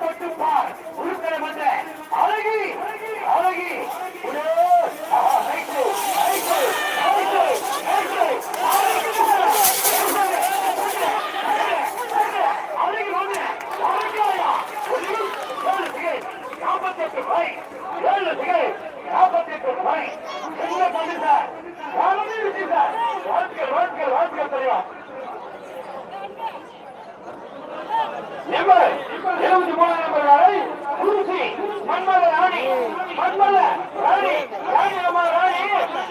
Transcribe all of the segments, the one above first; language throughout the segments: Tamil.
தொட்டுப்பார் உருக்கரம் என்ற அழகி அழகி. Never! இருபத்தி மூணாம் நம்பர் அறை குறிச்சி மன்மத ராணி மன்மத ராணி ராணி நம்ம ராணி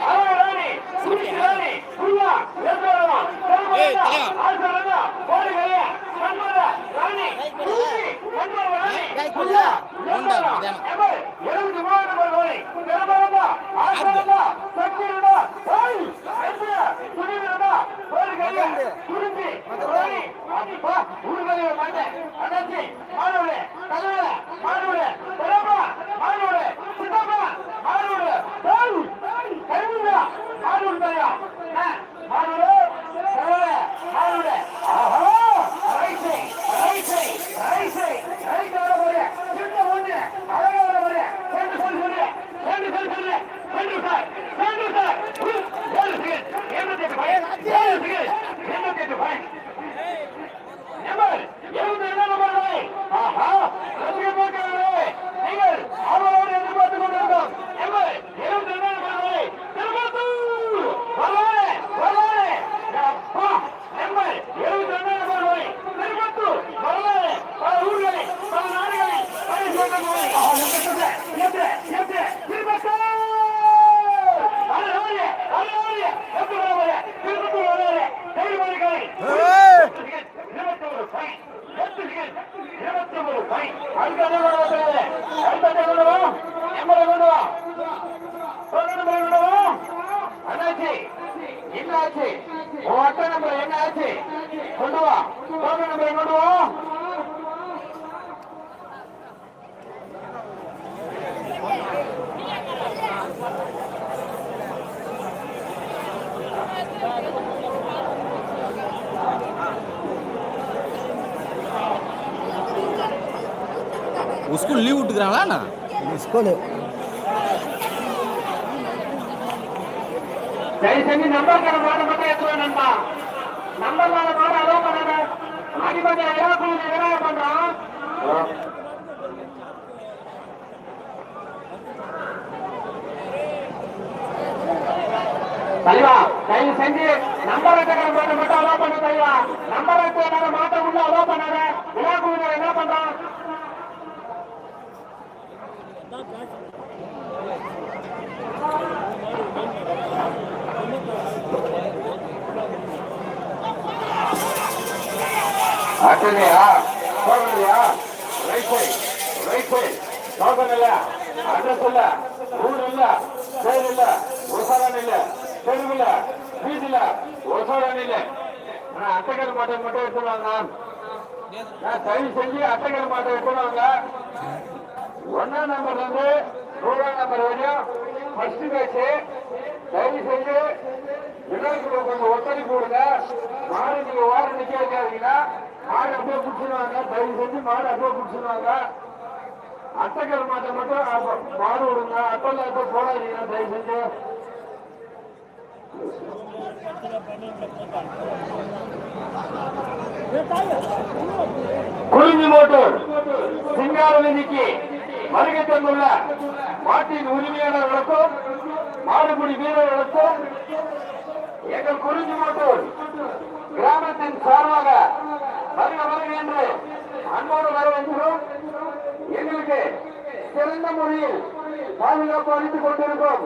அவ ராணி குறிச்சி ராணி குள்ளா நிர்மலமா நிர்மலமா కొను దయచేసి నంబర్ కన మాట మాట ఎత్తుకోనంట నంబర్ వాళ్ళ మాట అలో பண்ணாத. மாடி மாடி ஐயா கோயில் எதனா பண்றான் தலைவா தயவு செஞ்சு நம்பர் வைக்கிற மாட்டை மட்டும் அலோ பண்ணு தலைவா. நம்பர் வைக்கிற மாட்டை உள்ள அலோ பண்ணாத. விழா குழுவினர் என்ன பண்றான் ஆட்டலையா? போகலையா ரைட் சைட் ரைட் சைட் சோகம் இல்ல அட்ரஸ் இல்ல ஊர் இல்ல பேர் இல்ல உசாரன் இல்ல தெருவு இல்ல வீடு இல்ல உசாரன் இல்ல. நான் மாட்டை மட்டும் எடுத்துருவாங்க நான் சரி செஞ்சு அட்டைக்கார மாட்டை எடுத்துருவாங்க ஒன்னாம் நம்பர் வந்து நூறாம் நம்பர் வரையும் ஃபர்ஸ்ட் பேச்சு தயவு செஞ்சு எல்லாருக்கும் கொஞ்சம் ஒத்துழைப்பு கொடுங்க மாறி நீங்க வாரம் நிக்க மாடு அப்போ குடிச்சிருவாங்க தயவு செஞ்சு மாடு அப்போ குடிச்சிருவாங்க அட்டைக்கிற மாட்டை மட்டும் மாடு விடுங்க. அட்டல்ல எப்ப போடாதீங்க தயவு செஞ்சு. குறிஞ்சி மோட்டூர் சிங்காரவேதிக்கு வருகை தந்துள்ள மாட்டின் உரிமையாளர்களுக்கும் மாடுபிடி வீரர்களுக்கும் எங்கள் குறிஞ்சி மோட்டூர் கிராமத்தின் சார்பாக வருக வருக என்று அன்போடு வரவேற்கிறோம். எங்களுக்கு சிறந்த முறையில் பாதுகாப்பு அளித்துக் கொண்டிருக்கும்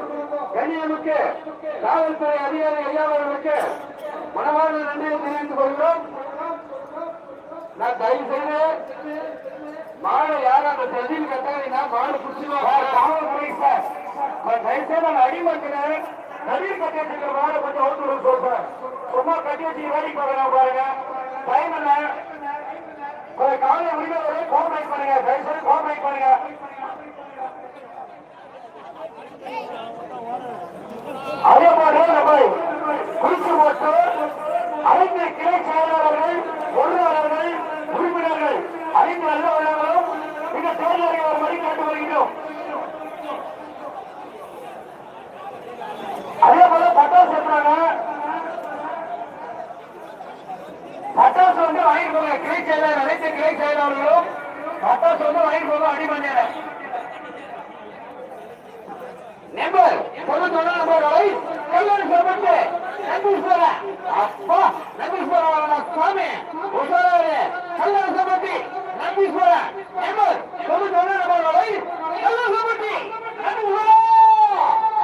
கண்ணியமிக்க காவல்துறை அதிகாரி ஐயாவர்களுக்கு மனவாழ்வு நன்றியை தெரிவித்துக் கொள்கிறோம். நான் தயவு செய்து மாடு யாரும் அந்த பிரதியில் கட்டாதீங்கன்னா மாடு பிடிச்சிருவாங்க காவல்துறை சார் தயவு செய்து நான் அடிமக்கிறேன். நவீன் கட்டி வச்சிருக்கிற மாடு கொஞ்சம் அவுத்து சொல்றேன் சும்மா கட்டி வச்சு வேலைக்கு பார்க்கணும் பாருங்க. டைம் கொஞ்சம் காலை முடிஞ்சவரை கோஆபரேட் பண்ணுங்க. தயவு செய்து கோஆபரேட் பண்ணுங்க. அதே போல நம்ம குறிச்சு போட்டு அனைத்து கிளை செயலாளர்கள் பொருளாளர்கள் உறுப்பினர்கள் அனைத்து கேட்டு வருகிறோம். அதே போல பட்டாசு சொல்றாங்க பட்டாசு வந்து வாங்கிட்டு போங்க. கிளை செயலாளர் அனைத்து கிளை செயலாளர்களும் பட்டாசு வந்து வாங்கிட்டு போங்க அடிமஞ்சள் நம்பர் தொண்ணூத்தி நம்பர்களை கல்லூரி சொல்லப்பட்டு நம்பீஸ்வர அப்பா நம்பீஸ்வர சுவாமி உசாரே கல்லூரி சொல்லப்பட்டு நம்பீஸ்வர நம்பர் தொண்ணூத்தி ஒண்ணு நம்பர்களை கல்லூரி சொல்லப்பட்டு நம்பீஸ்வர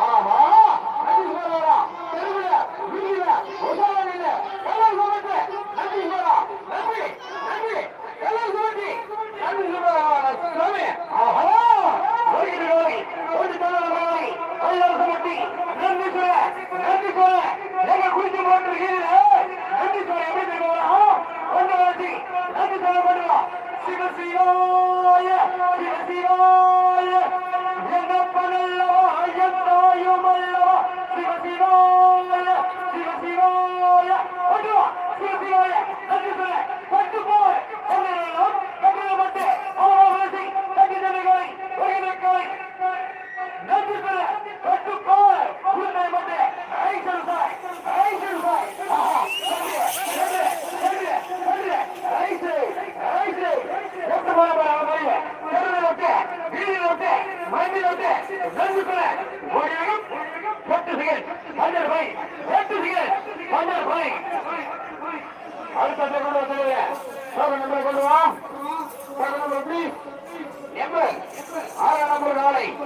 ஆஹா நம்பீஸ்வரா தெருவுல வீதியில உசாரில கல்லூரி சொல்லப்பட்டு நம்பீஸ்வர நம்பி நம்பி கல்லூரி சொல்லப்பட்டு நம்பீஸ்வர சுவாமி ஆஹா வருகிறோம் ஒரு தலைவரை கையெழுத்தப்பட்டு நன்றி சொல்ல நன்றி சொல்ல எங்க குறித்து போட்டிருக்கீங்க நன்றி சொல்ல எப்படி தெரியும் ஒன்று வாட்டி நன்றி சொல்ல பண்ணுவோம் சிவசிவாய சிவசிவாய எங்கப்பனல்லவா எந்தாயும் அல்லவா சிவசிவாய சிவசிவாய ஒன்று வா சிவசிவாய நன்றி சொல்ல பட்டு போய் ஒன்றிலும் கட்டிடப்பட்டு அவமாசி கட்டி தம்பிகளை ஒருங்கிணைக்கலை நன்றி சொல்ல பட்டு போய் உன்னை மட்டும் ஐசல் சாய் ஐசல் சாய் ஆஹா நன்றி நன்றி நன்றி நன்றி ஐசல் ஐசல் எட்டு போல போல போய் தெருவில் விட்டு வீதியில் விட்டு மண்ணில் விட்டு நன்றி சொல்ல ஒரு போய் எட்டு செகண்ட் போய். அடுத்த கொண்டு வந்து நம்பரை கொண்டு வா. நம்பர் நம்பர் ஆறாம் நம்பர் நாளை.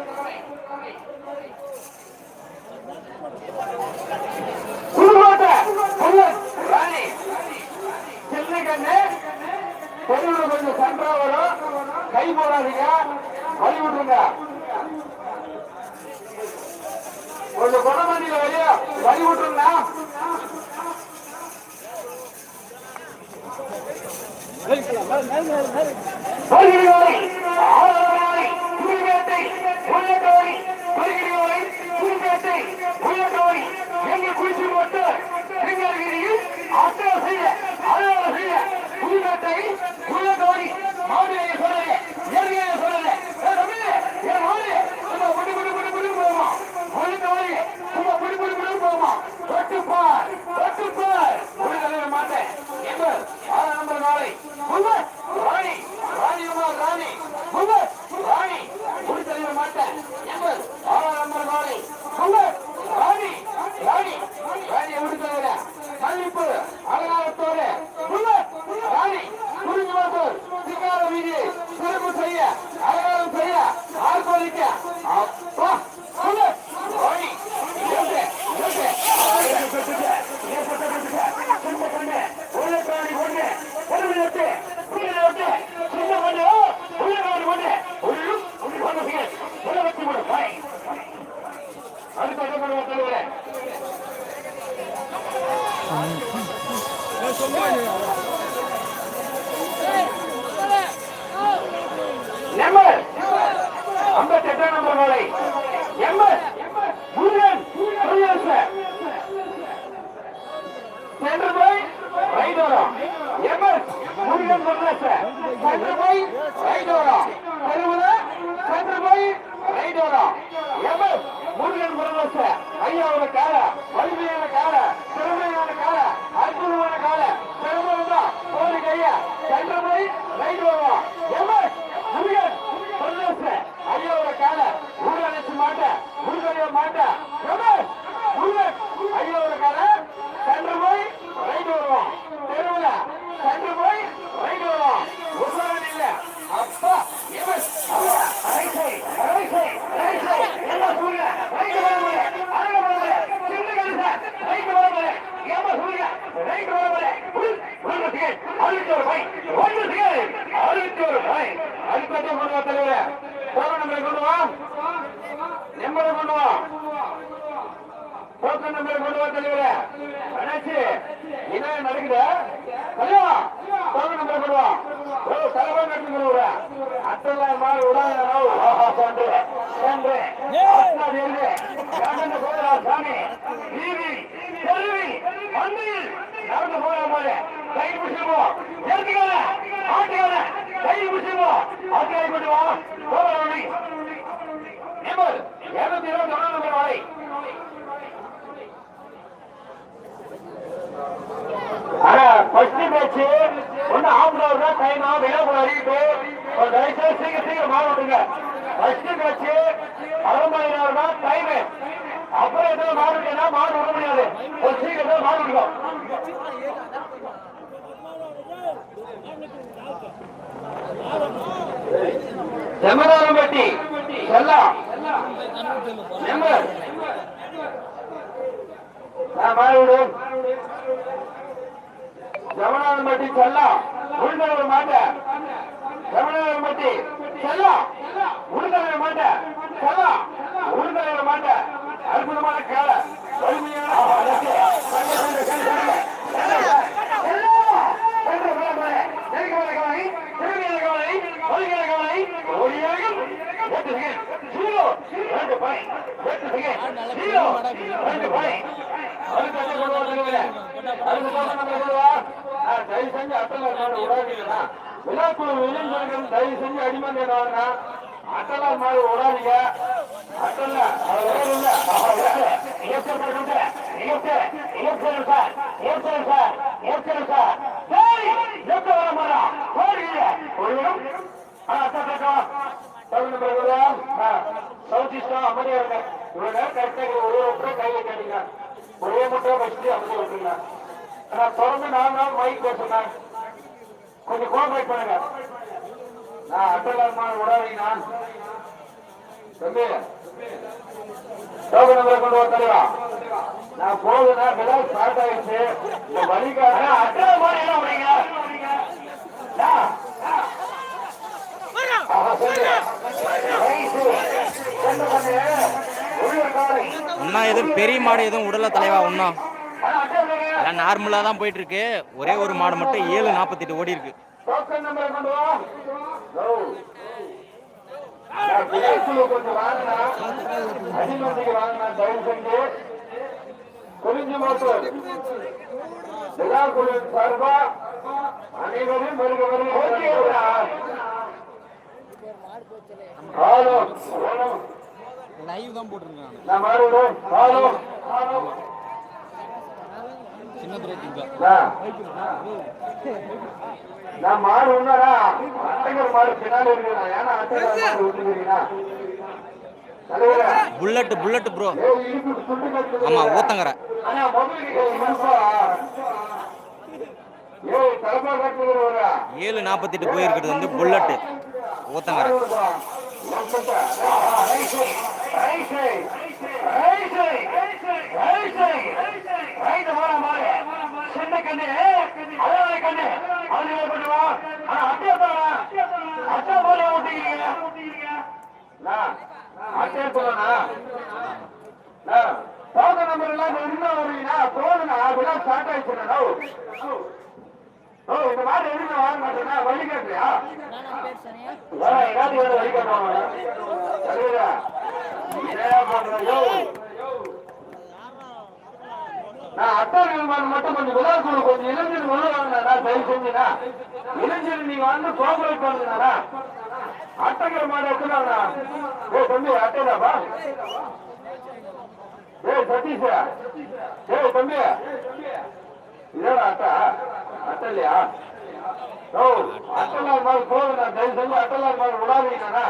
ராணி. கண்ணு. கொஞ்சம் வரும். கை போடாதீங்க. வழி விட்டுருங்க. கொஞ்சம் குணமண்டியில் வழியா வழி விட்டுருங்க. வருகிறோரை ஆதரவாரை புலிவேட்டை உள்ளட்டோரி வருகிறோரை புலிவேட்டை உள்ளட்டோரி எங்க குளிச்சு போட்டு எங்கள் வீதியில் அத்தனை செய்ய அழகாக செய்ய புலிவேட்டை உள்ளட்டோரி மாடுகையை சொல்லல இயற்கையை சொல்லல என் மாடு சும்மா புடி புடி புடி புடி போமா உள்ளட்டோரி சும்மா புடி புடி புடி போமா தொட்டுப்பார் தொட்டுப்பார் ஒரு தலைவர் மாட்டேன் எங்கள் ஆறாம் நம்பர் நாளை புல்வர் ராணி ராணிகுமார் ராணி புல்வர் ராணி ஒரு தலைவர் மாட்டேன் எங்கள் ஆறாம் நம்பர் நாளை புல்வர் ராணி ராணி ராணி ஒரு தலைவர் சந்திப்பு அலங்காரத்தோடு புல்வர் ராணி குறிஞ்சிமாத்தூர் சிங்கார வீதி சிறப்பு செய்ய அலங்காரம் செய்ய ஆர்ப்பரிக்க அப்பா புல்வர் ராணி இருக்கு, இருக்கு. உள்ளக்காணி கொண்டு பொருளுக்கு புரியலோட்டு சின்ன கொண்டு உள்ளக்காணி கொண்டு உள்ளும் ஒன்று செய்ய உள்ள வச்சு விடு பாய் அடுத்த பண்ணுவோம் தலைவரே நம்பர் ஐம்பத்தி எட்டாம் நம்பர் நாளை எண்பது முருகன் முருகன் சென்று போய் ரைட் வரும் எம்எஸ் முருகன் பொருளாச சென்று போய் ரைட் வரும் தெருவுல சென்று போய் ரைட் வரும் எம்எஸ் முருகன் பொருளாச ஐயாவோட கால வலிமையான கால திறமையான கால அற்புதமான கால திறமை தான் ஒரு கையா சென்று போய் ரைட் வரும் எம்எஸ் முருகன் பொருளாச ஐயாவோட கால ஊரணிச்சு மாட்ட முருகனைய மாட்ட எம்எஸ் முருகன் ஐயாவோட கால சென்று போய் ரைட் வருவோம் தெருவுல சென்று போய் ரைட் வருவோம் உருவான் இல்ல அப்பா எவன் ரைட் ரைட் ரைட் என்ன சொல்லுங்க ரைட் வரவங்க அழக வரவங்க சின்ன கழுத ரைட் வரவங்க ஏமா சொல்லுங்க ரைட் வரவங்க ஒன்று சிகை அறுபத்தி ஒரு பை ஒன்று சிகை அறுபத்தி ஒரு பை அறுபத்தி கொண்டு வா தலைவரே போன நம்பரை கொண்டு வா நம்பரை கொண்டு வா டோக்கன் நம்பர் கொண்டு வா தலைவரே அண்ணாச்சி என்ன நடக்குது ஹலோ டோக்கன் நம்பர் கொண்டு வா ஓ தலைவர் நடத்தி கொண்டு வர அத்தெல்லாம் மாறி விடாத ஆஹா சான்று சான்று அத்தனாடி எழுது யாகண்ட சோதரா சாமி வீதி தெருவி மண்ணில் நடந்து போற போது கை பிடிச்சிருப்போம் எடுத்துக்காத ஆட்டுக்காத கை பிடிச்சிருப்போம் ஆட்டுக்காய் கொண்டு வா போகிறவனை நம்பர் இருநூத்தி இருபத்தி ஒன்றாம் நம்பர் வாய் ஆனா ஃபர்ஸ்ட் மேட்ச் ஒண்ணு ஆஃப் அன் அவர் தான் டைம் ஆகும் விலை அறிவிப்பு ஒரு தயவுசெய்து சீக்கிரம் சீக்கிரம் மாற விட்டுங்க ஃபர்ஸ்ட் மேட்ச் அறுபதாயிரம் தான் டைம் அப்புறம் எதுவும் மாறு விட்டீங்கன்னா விட முடியாது. ஒரு சீக்கிரம் மாறு விடுங்க. செம்மதானம்பட்டி செல்லாம் நம்பர். நான் மாறி விடு. ரமணான்பட்டி உள்தலைவர் மாட்ட ரமணான்பட்டி செல்லம் உள்தலைவர் மாட்ட செல்லம் உள்தலைவர் மாட்ட அற்புதமான கால வலிமையான தயவு செஞ்சு அட்டல விடாதீங்கன்னா விழாக்குழு இளைஞர்கள் தயவு செஞ்சு அடிமங்க அட்டலா மாதிரி விடாதீங்க அட்டல்ல வேற இல்ல. இயற்கை பண்ணுங்க இயற்கை சார் இயற்கை சார் இயற்கை சார் சரி வர போடுங்க ஒரு சவுத் ஈஸ்டா அமைதியா இவ்வளவு ஒரே ஒரே மட்டும் வச்சுட்டு அமைதியா விட்டுருங்க. நான் தொடர்ந்து நாலு நாள் மைக் பேசுறேன் கொஞ்சம் கோஆபரேட் பண்ணுங்க. நான் அட்டலாமா விடாதீங்க தம்பி டோக்கன் நம்பரை கொண்டு வர தலைவா. நான் போகுதுன்னா விழா ஸ்டார்ட் ஆயிடுச்சு. இந்த வழிகாக அட்டல மாதிரி என்ன. இன்னும் எதுவும் பெரிய மாடு எதுவும் உடல தலைவா இல்லைங்க. எல்லாம் நார்மலாக தான் போயிட்டு இருக்கு ஒரே ஒரு மாடு மட்டும் ஏழு நாற்பத்தெட்டு ஓடி இருக்கு. குறிஞ்சி மாத்தூர் விழாக்குழு சார்பா அனைவரும் வருக வருக ஹலோ ஹலோ லைவ் தான் போட்டிருக்காங்க நான் மாடு ஒண்ணாடா அட்டைகள் மாடு பின்னாடி இருக்கிறேன் ஏன்னா அட்டைகள் மாடு விட்டுக்கிறீங்களா தலைவரே புல்லட் புல்லட் ப்ரோ. ஆமா ஒரு. ஏழு நாற்பத்தெட்டு போயிருக்கிறது வந்து புல்லட்டு ஊத்தங்கரை ஆறுபா. கண்ணு, அழகான கண்ணு. அதுல கொண்டு வா. ஆனா, அட்டையை தானா? அட்டை போல ஓட்டிக்கிறீங்க. நான், அட்டையை போலனா? நம்பர் எல்லாம் என்ன வருவீங்கன்னா போதுண்ணா ஸ்டார்ட் ஓ இந்த மாதிரி வாங்க மாட்டேன்னா ஏதாவது சரியா நான் அட்டாள் மாடு மட்டும் கொஞ்சம் விழாக்குழு கொஞ்சம் இளைஞர் உள்ள வாங்கினா தயவு செஞ்சுனா இளைஞர் நீங்க வந்து கோபுரம் பண்ணுங்கண்ணா அட்டகர் மாதிரி எடுத்துனா ஓ தம்பி அட்டைதாப்பா? ஏய் சதீஷ்? ஏய் தம்பி? இதோட அட்டா அட்டை இல்லையா? ஓ அட்டலார் மாதிரி போதுண்ணா தயவு செஞ்சு அட்டலார் மாதிரி விடாதீங்கண்ணா.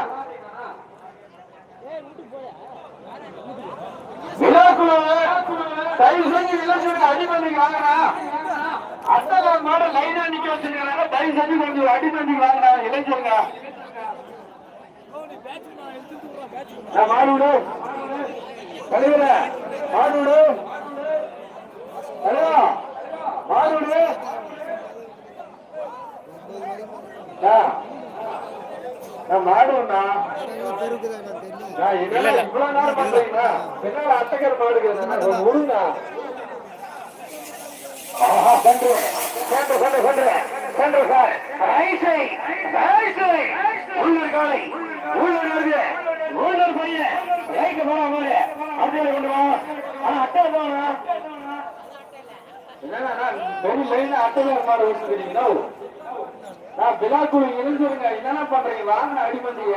விழா குழு தயவு செஞ்சு இளைஞருக்கு அடி பண்ணி வாங்கினா அத்தகம் மாட லைனா நிக்க வச்சிருக்காங்க தயவு செஞ்சு கொஞ்சம் அடி பண்ணி வாங்கினா இளைஞருங்க. மாடுடு தலைவர மாடுடு. தலைவா மாடுடு. ஆ. நான் மாடு விடா நான் என்ன இவ்வளவு நேரம் பண்றீங்களா பின்னால அட்டகர் மாடுகிறது விடுங்க ஆஹா சென்று. சென்று சென்று சென்று. சென்று சார். ரைசை ரைசை உள்ளூர் காலை உள்ளூர் வருது. உள்ளூர் பையன். ரைக்கு போனா போது அப்படியே கொண்டு வா. ஆனா அட்டை போனா என்னன்னா பெரிய மெயின் அட்டையார் மாடு வச்சுக்கிறீங்களோ நான் விழாக்குழு இணைஞ்சிருங்க. என்னென்ன பண்றீங்க? வாங்க அடி பண்றீங்க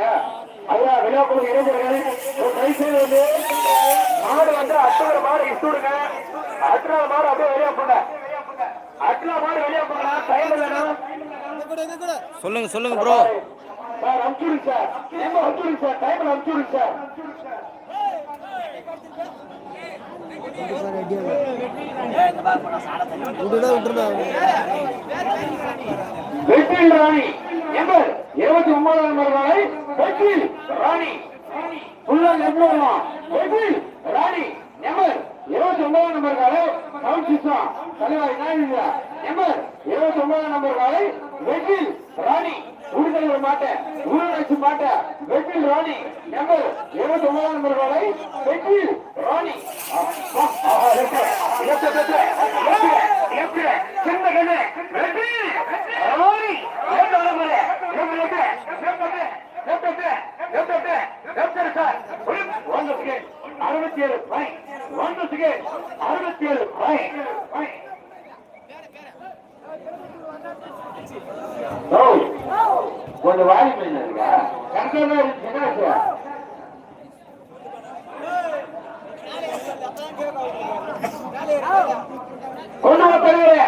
ஐயா விழாக்குழு இணைஞ்சிருங்க. ஒரு ரைசை வந்து மாடு வந்து அட்டவர் மாடு இட்டுடுங்க அட்டவர் மாடு அப்படியே வெளியே போங்க. அட்லா மாடு வெளியே போங்க டைம் வேணும் சொல்லுங்க சொல்லுங்க ப்ரோ சார். அனுப்பிச்சுடுங்க சார். டைம்ல அனுப்பிச்சுடுங்க சார். வெற்றில் ராணி. எண்பது. இருபத்தி ஒன்பதாம் நம்பர் நாளை வெற்றில் ராணி. ஃபுல்லா லெஃப்ட் வரலாம் வெற்றில் ராணி. எண்பது. இருபத்தி ஒன்பதாம் நம்பர் காலை கவுண்ட் சிஸ்டம் தலைவர் என்ன எண்பது. இருபத்தி ஒன்பதாம் நம்பர் காலை வெற்றில் ராணி. உடுதலை மாட்ட ஊரடங்கு மாட்ட வெற்றில் ராணி நம்பர் இருபத்தி ஒன்பதாம் நம்பர் வரை வெற்றில் ராணி சின்ன கண்ணு வெற்றி ராணி அறுபத்தி ஏழு அறுபத்தி ஏழு கணக்காக என்ன ஆச்சு? தலைவரே.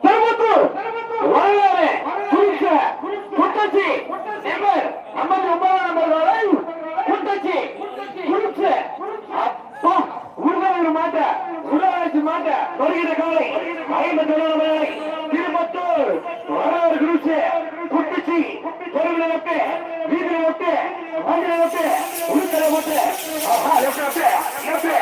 திருப்பத்தூர் வரலாறு குறிச்ச குட்டச்சி நம்பர் ஐம்பத்தி ஒன்பதாம் நம்பர் வரை குட்டச்சி குறிச்ச அப்பா மாட்ட மாட்ட வருகிற காலை ஐம்பத்தி ஒன்பதாம் ಮತ್ತು ಹೊರವರ್ಗರುಚೆ ಕುಟ್ಟಿಸಿ ಹೊರಗಿನ ಹೊಟ್ಟೆ ಬೀದಿನ ಹೊಟ್ಟೆ ಹೊಂದಿನ ಹೊಟ್ಟೆ ಹುಡುಕರ ಹೊಟ್ಟೆ ಹೊಟ್ಟೆ ಹೊಟ್ಟೆ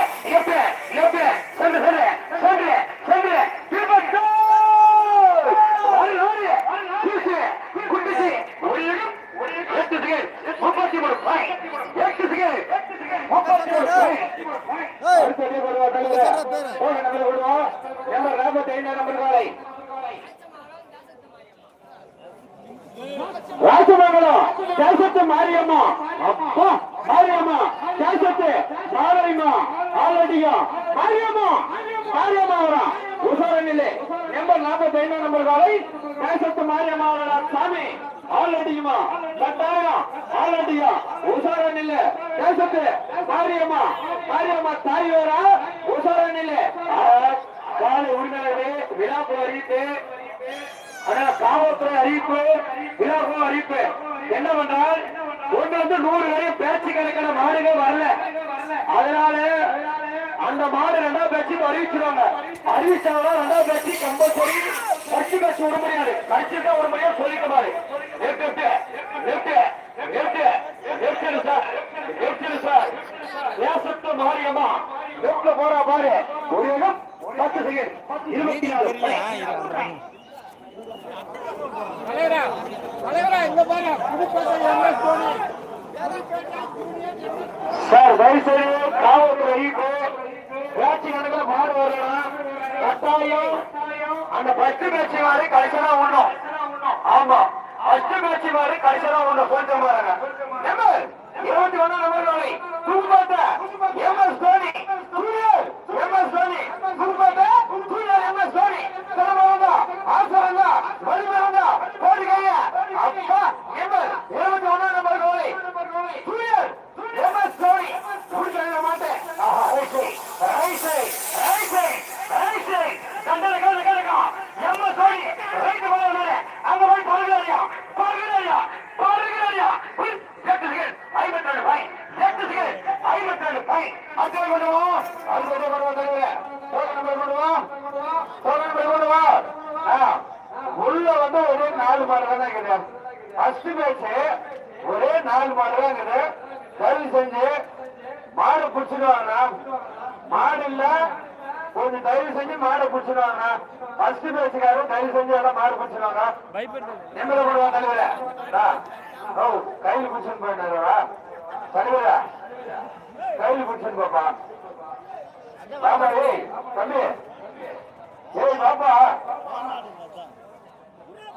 காலை உரிமையாளர்களே விழாப்பு அறிவித்து அதனால காவல்துறை அறிவிப்பு அறிவிப்பு என்ன ஒன்று வந்து நூறு வரையும் பேச்சு கணக்கான மாடுகள் வரல அதனால அந்த மாடு ரெண்டாவது பேச்சுக்கு அறிவிச்சிருவாங்க அறிவிச்சாங்கன்னா ரெண்டாவது பேச்சு கம்பல்சரி கட்சி பேச்சு விட முடியாது ஒரு முறையா சொல்லிக்க பாரு நிறுத்து சார் நிறுத்து சார் தேசத்து மாரியம்மா லெப்ட்ல போறா பாரு. ஒரு இடம் பத்து செகண்ட். இருபத்தி நாலு. தலைவரா தலைவரா இங்க பாருங்க. புதுக்கோட்டை எம்எஸ் தோனி சார் தயவுசெய்து காவல்துறை இப்போ பேச்சு கணக்கில் மாடு வரணும் கட்டாயம் அந்த பத்து பேச்சு மாதிரி கடைசியா உண்ணும் ஆமா. பத்து பேச்சு மாதிரி கடைசியா உண்ணும் கொஞ்சம் பாருங்க. இருபத்தி ஒண்ணு நம்பர் நாளை தூங்காத்து வேணும் அது பெரிய பருவம் தெரியல போன நம்பர் கொண்டு வா போன நம்பர் கொண்டு வா ஆ, உள்ள வந்து ஒரே நாலு மாடு தான் இருக்குது ஃபர்ஸ்ட் மேட்ச் ஒரே நாலு மாடு தான் இருக்குது தயவு செஞ்சு மாடு பிடிச்சிடுவாங்க மாடு இல்ல கொஞ்சம் தயவு செஞ்சு மாடை பிடிச்சிடுவாங்க ஃபர்ஸ்ட் மேட்சுக்காரர் தயவு செஞ்சு எல்லாம் மாடு பிடிச்சிடுவாங்க நிம்மதி போடுவாங்க தலைவரே டா. ஓ கையில் பிடிச்சுன்னு போயிட்டாரா தலைவரா கையில் பிடிச்சுன்னு போப்பா. பாப்பா ஏய் தம்பி. ஏய் பாப்பா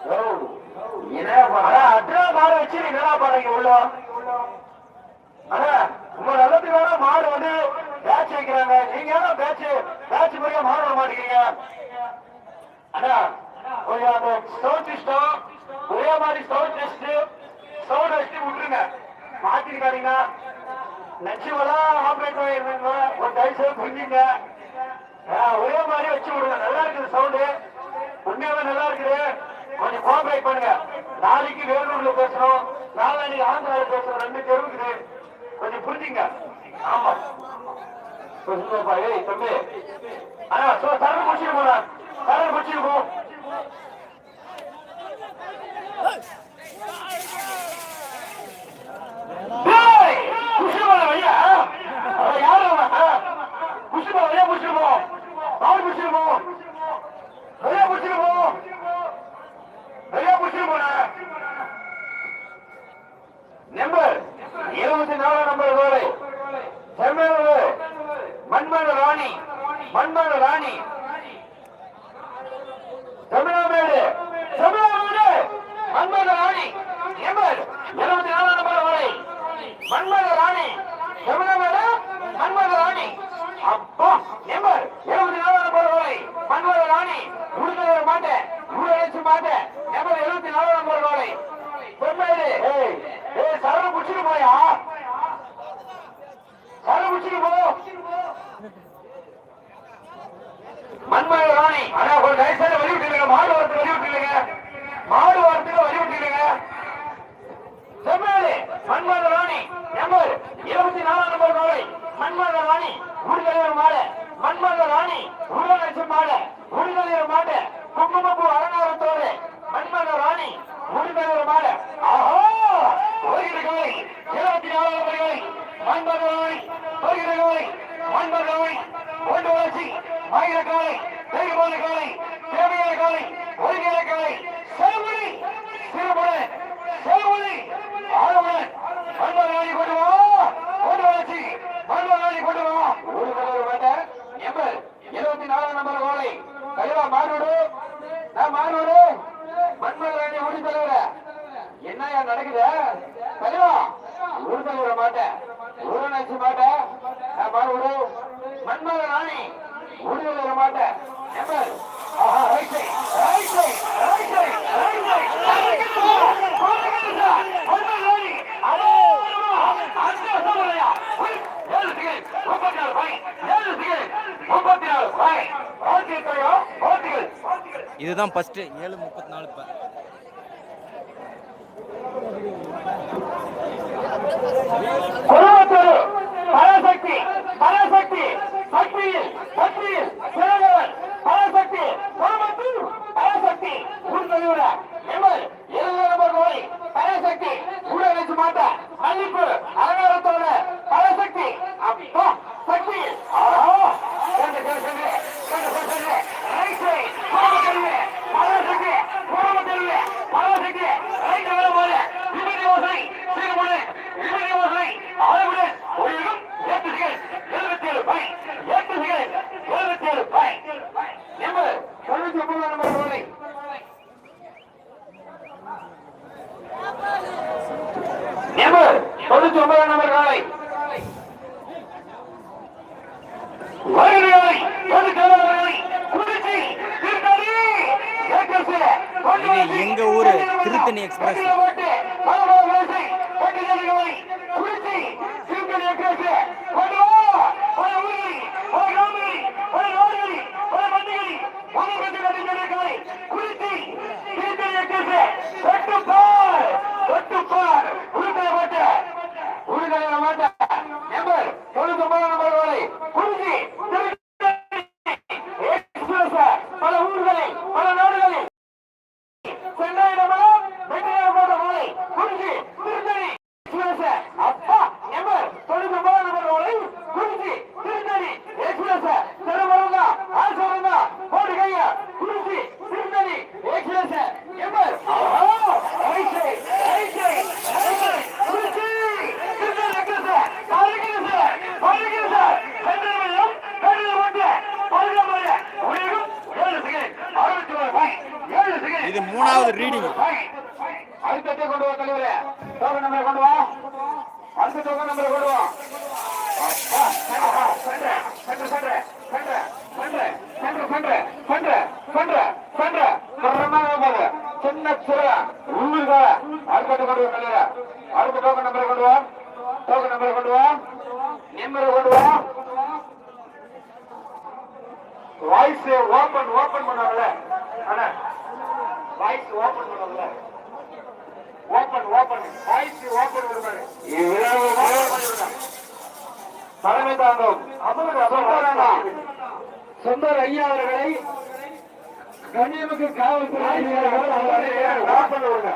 ஓ என்ன அட்ரா மாடு வச்சு என்ன பாருங்க உள்ள? அண்ணா உங்க நல்லதுக்கு வேணா மாடு வந்து பேட்ச் வைக்கிறாங்க. நீங்க ஏன்னா பேட்ச் பேட்ச் முறையா மாடு விட மாட்டேங்கிறீங்க? அண்ணா கொஞ்சம் அந்த சவுண்ட் சிஸ்டம் ஒரே மாதிரி சவுண்ட் டெஸ்ட் சவுண்ட் வச்சு விட்டுருங்க. மாத்திருக்காதீங்க. நச்சுவெல்லாம் ஆப்ரேட் ஆயிருந்தாங்க ஒரு டைசல் புரிஞ்சுங்க. ஒரே மாதிரி வச்சு விடுங்க. நல்லா இருக்குது சவுண்டு உண்மையாவே நல்லா இருக்குது. கொஞ்சம் கோஆபரேட் பண்ணுங்க. நாளைக்கு வேலூர்ல பேசுறோம் நாளைக்கு ஆந்திரால பேசுறோம் ரெண்டு தெருவுக்குது கொஞ்சம் புரிஞ்சுங்க. ஆமா. கொஞ்சம் பா, தம்பி. அண்ணா சோ தரவு முடிச்சுட்டு போடா தரவு முடிச்சுட்டு போ டேய், புஷ்பா ஐயா அவன் யாரு அவன்? புஷ்பா ஐயா புஷ்பா போ அவன் புஷ்பா போ ஐயா புஷ்பா போ ஐயா புஷ்பா போன நம்பர் இருபத்தி நாலு நம்பர் வேலை செம்மேலு மண்மன ராணி மண்மன ராணி தமிழாமேடு தமிழாமேடு மண்மன ராணி நம்பர் இருபத்தி நாலு நம்பர் வேலை மண்மன ராணி தமிழாமேடு மண்மன ராணி அப்பா நம்பர் இருபத்தி நாலு நம்பர் வேலை மண்மன ராணி உடுதலை மாட்டேன் உடச்சு மாட்டேன் நம்பர் இருபத்தி நாலு நம்பர் வேலை பொம்மையிலே ஏய் ஏய் சரண புடிச்சிட்டு போயா சரண புடிச்சிட்டு போ மண்மலை ராணி ஆனா ஒரு லைசன்ஸ் வழி விட்டுருங்க மாடு வாரத்துக்கு வழி விட்டுருங்க மாடு வாரத்துக்கு வழி விட்டுருங்க செம்மேலு மண்மலை ராணி நம்பர் இருபத்தி நாலாம் நம்பர் நோலை மண்மலை ராணி உடுதலைவர் மாடு மண்மலை ராணி உருவலட்சம் மாடு உடுதலைவர் மாடு குங்குமப்பூ அலங்காரத்தோடு மண்மலை ராணி உடுதலைவர் மாடு. இருபத்தி நாலாம் நம்பர் காலை ராணி வருகிற காலை ராணி ஒன்று வளர்ச்சி ஆயிர காலை தேய்மான காலை தேவையான காலை ஒருங்கிற காலை செல்வழி சிறுமுறை செல்வழி ஆழவன் மண்மலாளி கொண்டு வா கொண்டு வளர்ச்சி மண்மலாளி கொண்டு வா ஒரு கலர் வேண்டாம் எண்பது இருபத்தி நாலாம் நம்பர் கோலை தலைவா மாறுவோடு நான் மாறுவோடு மண்மலாளி ஓடி தலைவர என்னையா நடக்குது தலைவா ஒரு தலைவர மாட்டேன். ஒரு நச்சு மாட்டேன். நான் மாறுவோடு மண்மல ராணி. உடுதல் வர மாட்டேன். நம்பர். ஆஹா right side right side right side right side இதுதான் ஃபர்ஸ்ட் ஏழு முப்பத்தி நாலு இப்போ. このあと、原崎、原崎、作品、வாய்ஸ் ஓபன் ஓபன் பண்ணாங்கல்ல அண்ணா வாய்ஸ் ஓபன் பண்ணாங்கல்ல ஓபன் ஓபன் வாய்ஸ் ஓபன் வருவாரு இவ்வளவு தலைமை தாங்கும். சுந்தர் ஐயா அவர்களை கண்ணியமுக்கு காவல்துறை ஓபன் வருவாங்க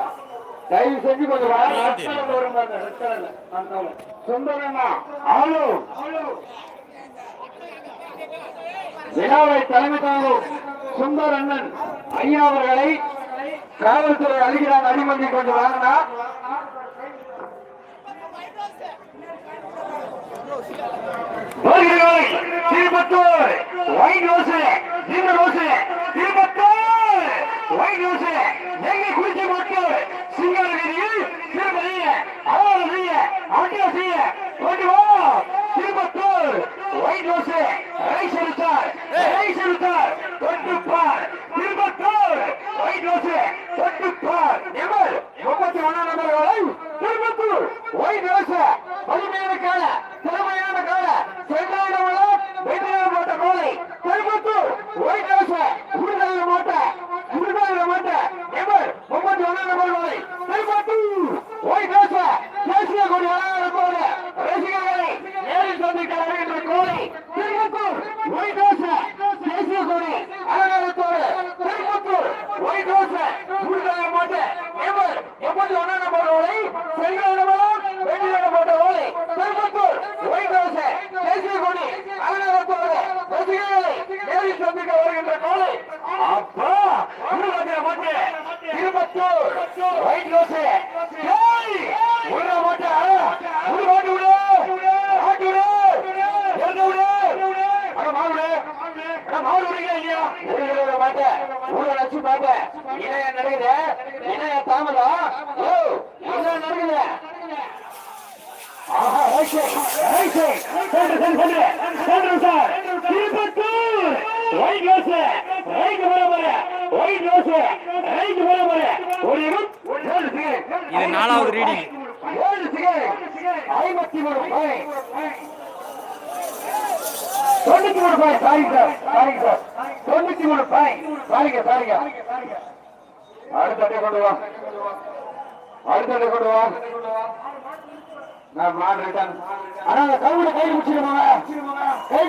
தயவு செஞ்சு கொஞ்சம் ரத்தம் வருங்க அந்த ரத்தம் இல்ல. அந்த தவளை. சுந்தர் அண்ணா ஆளு விழாவை தலைமை தாங்கும் சுந்தர் அண்ணன் ஐயா அவர்களை காவல்துறை அழுகிறான் அடிமண்டி கொஞ்சம் வாங்கினா திருப்பத்தூர் ஒயிட் ரோஸ் இந்த ரோஸ் திருப்பத்தூர் ஒயிட் ரோஸ் எங்க குடிச்சு மக்கள் சிங்கரகிரியில் ஒயிட் ரோஸ் உள்ள மாட்ட உள்ள மாட்டு விடு மாட்டு விடு எங்க விடு அட மாடு விடு அட மாடு விடுங்க இல்லையா உள்ள உள்ள வச்சு இணைய நடக்குது இணைய தாமதம் ஓ என்ன நடக்குது ஆஹா ஓகே ஓகே சென்று சென்று சென்று sir Tirupattur white rose right வர வர ஒயிட் ரோஸ் ரைட் வர வர ஒரு ஏழு சிகரெட் இது நாலாவது ரீடிங் ஐம்பத்தி மூணு தொண்ணூத்தி மூணு bye sorry sir sorry sir தொண்ணூத்தி மூணு பாய் சாரிங்க சாரிங்க அடுத்த அட்டை கொண்டு வா அடுத்த அட்டை கொண்டு வா நான் மாடு ரிட்டர்ன் ஆனா அந்த கவுல கை முடிச்சிருவாங்க கை